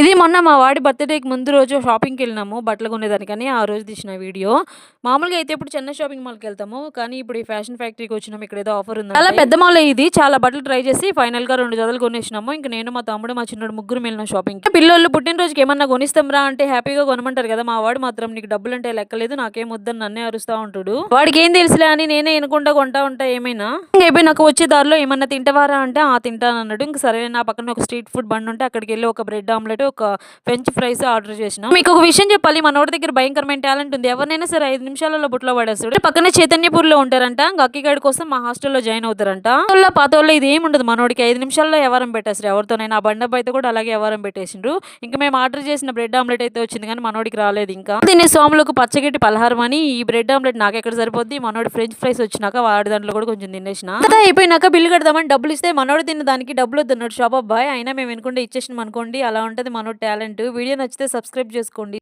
ఇది మొన్న మా వాడి బర్త్‌డేకి ముందు రోజు షాపింగ్‌కి వెళ్ళినాము బట్టలు కొనేదానికని ఆ రోజు తీసిన వీడియో. మామూలుగా అయితే ఇప్పుడు చెన్నై షాపింగ్ మాల్‌కి వెళ్తాము. కానీ ఇప్పుడు ఈ ఫ్యాషన్ ఫ్యాక్టరీకి వచ్చినాము. ఇక్కడ ఏదో ఆఫర్ ఉందంటే చాలా పెద్ద మాలే ఇది. చాలా బట్టలు ట్రై చేసి ఫైనల్‌గా 2 జతలు కొనేసినాము. ఇంక నేను, మా తమ్ముడు, మా చిన్నోడు ముగ్గురం వెళ్ళినాం షాపింగ్‌కి. పిల్లోళ్ళు పుట్టినరోజుకి ఏమన్నా కొనిస్తాంరా అంటే హ్యాపీగా కొనమంటారు కదా! మా వాడు మాత్రం నీకు డబ్బులంటే లెక్కలేదు. నాకేం వద్దని నన్నే అరుస్తా ఉంటాడు. వాడికి ఏం తెలుసులే అని నేనే ఇనకుండా కొంటా ఉంటా ఏమైనా. ఇంక అయిపోయినాక వచ్చే దారిలో ఏమన్నా తింటావారా అంటే ఆ తింటానన్నాడు. ఇంక సరే నా పక్కన ఒక స్ట్రీట్ ఫుడ్ బండి ఉంటే అక్కడికెళ్ళి ఒక బ్రెడ్ ఆమ్లెట్, ఒక ఫ్రెంచ్ ఫ్రైస్ ఆర్డర్ చేసినాం. మీకు ఒక విషయం చెప్పాలి. మనోడి దగ్గర భయంకరమైన టాలెంట్ ఉంది. ఎవరినైనా సరే ఐదు నిమిషాలలో బుట్టలో పడేస్తాడు. పక్కనే చైతన్యపూర్‌లో ఉంటారంట. గక్కిగాడి కోసం మా హాస్టల్‌లో జాయిన్ అవుతారంట. పాతోళ్ళ పాతోళ్ళ ఇది ఏమి ఉండదు మనోడికి ఐదు నిమిషాల్లో ఎవరం పెట్టేస్తారు ఎవరితోనైనా. ఆ బండబ్బ అయితే కూడా అలాగే ఎవరం పెట్టేసిండ్రు. ఇంకా మేము ఆర్డర్ చేసిన బ్రెడ్ ఆమ్లెట్ అయితే వచ్చింది కానీ మనోడికి రాలేదు ఇంకా. దీన్ని సోములకు పచ్చగడ్డి పలహారం అని ఈ బ్రెడ్ ఆమ్లెట్ నాకు ఎక్కడ సరిపోద్ది. మనోడి ఫ్రెంచ్ ఫ్రైస్ వచ్చినాక వాడి దాంట్లో కూడా కొంచెం తినేసిన. అంతా అయిపోయినాక బిల్లు కడదామని డబ్బులు ఇస్తే మనోడు తిన్న దానికి డబ్బులు వద్దన్నాడు షాప్ అబ్బాయి. అయినా మేము వినకుండా ఇచ్చేసినాం అనుకోండి. అలా ఉంటుంది మనోడి టాలెంట్. వీడియో నచ్చితే సబ్స్క్రైబ్ చేసుకోండి.